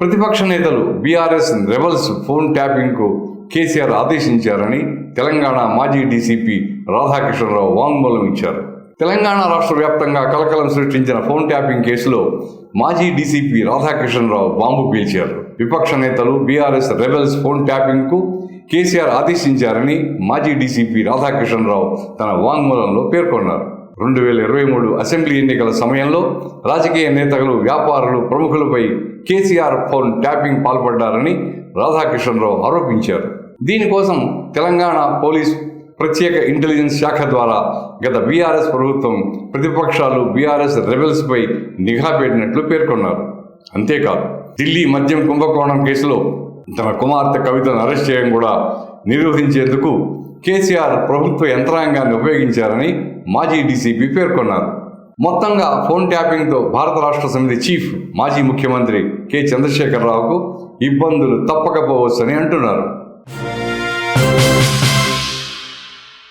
ప్రతిపక్ష నేతలు BRS rebels phone ట్యాపింగ్కు కేసీఆర్ ఆదేశించారని తెలంగాణ మాజీ డీసీపీ రాధాకృష్ణరావు వాంగ్మూలం ఇచ్చారు. తెలంగాణ రాష్ట్ర వ్యాప్తంగా కలకలం సృష్టించిన ఫోన్ ట్యాపింగ్ కేసులో మాజీ డీసీపీ రాధాకృష్ణరావు బాంబు పీల్చారు. విపక్ష నేతలు బీఆర్ఎస్ రెబెల్స్ ఫోన్ ట్యాపింగ్కు కేసీఆర్ ఆదేశించారని మాజీ డీసీపీ రాధాకృష్ణరావు తన వాంగ్మూలంలో పేర్కొన్నారు. రెండు వేల ఇరవై మూడు అసెంబ్లీ ఎన్నికల సమయంలో రాజకీయ నేతలు వ్యాపారులు ప్రముఖులపై కేసీఆర్ ఫోన్ ట్యాపింగ్ పాల్పడ్డారని రాధాకృష్ణరావు ఆరోపించారు. దీనికోసం తెలంగాణ పోలీస్ ప్రత్యేక ఇంటెలిజెన్స్ శాఖ ద్వారా గత బీఆర్ఎస్ ప్రభుత్వం ప్రతిపక్షాలు బీఆర్ఎస్ రెబెల్స్పై నిఘా పెట్టినట్లు పేర్కొన్నారు. అంతేకాదు ఢిల్లీ మద్యం కుంభకోణం కేసులో తన కుమార్తె కవితను అరెస్ట్ చేయడం కూడా నిరోధించేందుకు కేసీఆర్ ప్రభుత్వ యంత్రాంగాన్ని ఉపయోగించారని మాజీ డీసీపీ పేర్కొన్నారు. మొత్తంగా ఫోన్ ట్యాపింగ్తో భారత రాష్ట్ర సమితి చీఫ్ మాజీ ముఖ్యమంత్రి కె. చంద్రశేఖరరావుకు ఇబ్బందులు తప్పకపోవచ్చని అంటున్నారు.